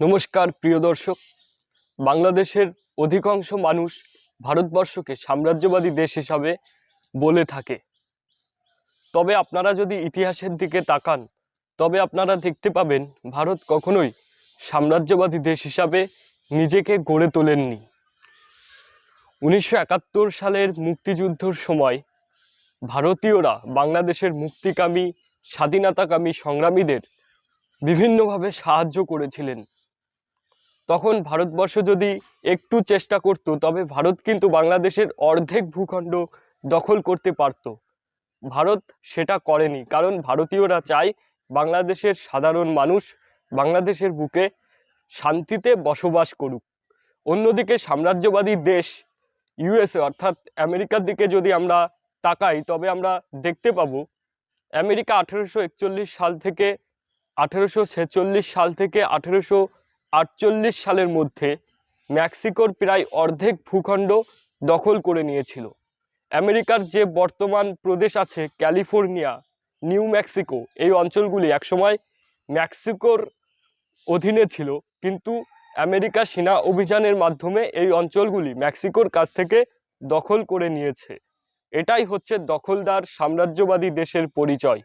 নমস্কার, প্রিয় দর্শক। বাংলাদেশের অধিকাংশ মানুষ ভারতবর্ষকে সাম্রাজ্যবাদী দেশ হিসাবে বলে থাকে। তবে আপনারা যদি ইতিহাসের দিকে তাকান, তবে আপনারা দেখতে পাবেন ভারত কখনোই সাম্রাজ্যবাদী দেশ হিসাবে নিজেকে গড়ে তোলেননি। উনিশশো একাত্তর সালের মুক্তিযুদ্ধর সময় ভারতীয়রা বাংলাদেশের মুক্তিকামী, স্বাধীনতাকামী সংগ্রামীদের বিভিন্নভাবে সাহায্য করেছিলেন। তখন ভারতবর্ষ যদি একটু চেষ্টা করত, তবে ভারত কিন্তু বাংলাদেশের অর্ধেক ভূখণ্ড দখল করতে পারত। ভারত সেটা করেনি, কারণ ভারতীয়রা চায় বাংলাদেশের সাধারণ মানুষ বাংলাদেশের বুকে শান্তিতে বসবাস করুক। অন্যদিকে সাম্রাজ্যবাদী দেশ ইউএসএ অর্থাৎ আমেরিকার দিকে যদি আমরা তাকাই, তবে আমরা দেখতে পাবো আমেরিকা আঠেরোশো একচল্লিশ সাল থেকে, আঠেরোশো ছেচল্লিশ সাল থেকে আঠেরোশো আটচল্লিশ সালের মধ্যে মেক্সিকোর প্রায় অর্ধেক ভূখণ্ড দখল করে নিয়েছিল। আমেরিকার যে বর্তমান প্রদেশ আছে ক্যালিফোর্নিয়া, নিউ মেক্সিকো, এই অঞ্চলগুলি একসময় মেক্সিকোর অধীনে ছিল, কিন্তু আমেরিকা সেনা অভিযানের মাধ্যমে এই অঞ্চলগুলি মেক্সিকোর কাছ থেকে দখল করে নিয়েছে। এটাই হচ্ছে দখলদার সাম্রাজ্যবাদী দেশের পরিচয়।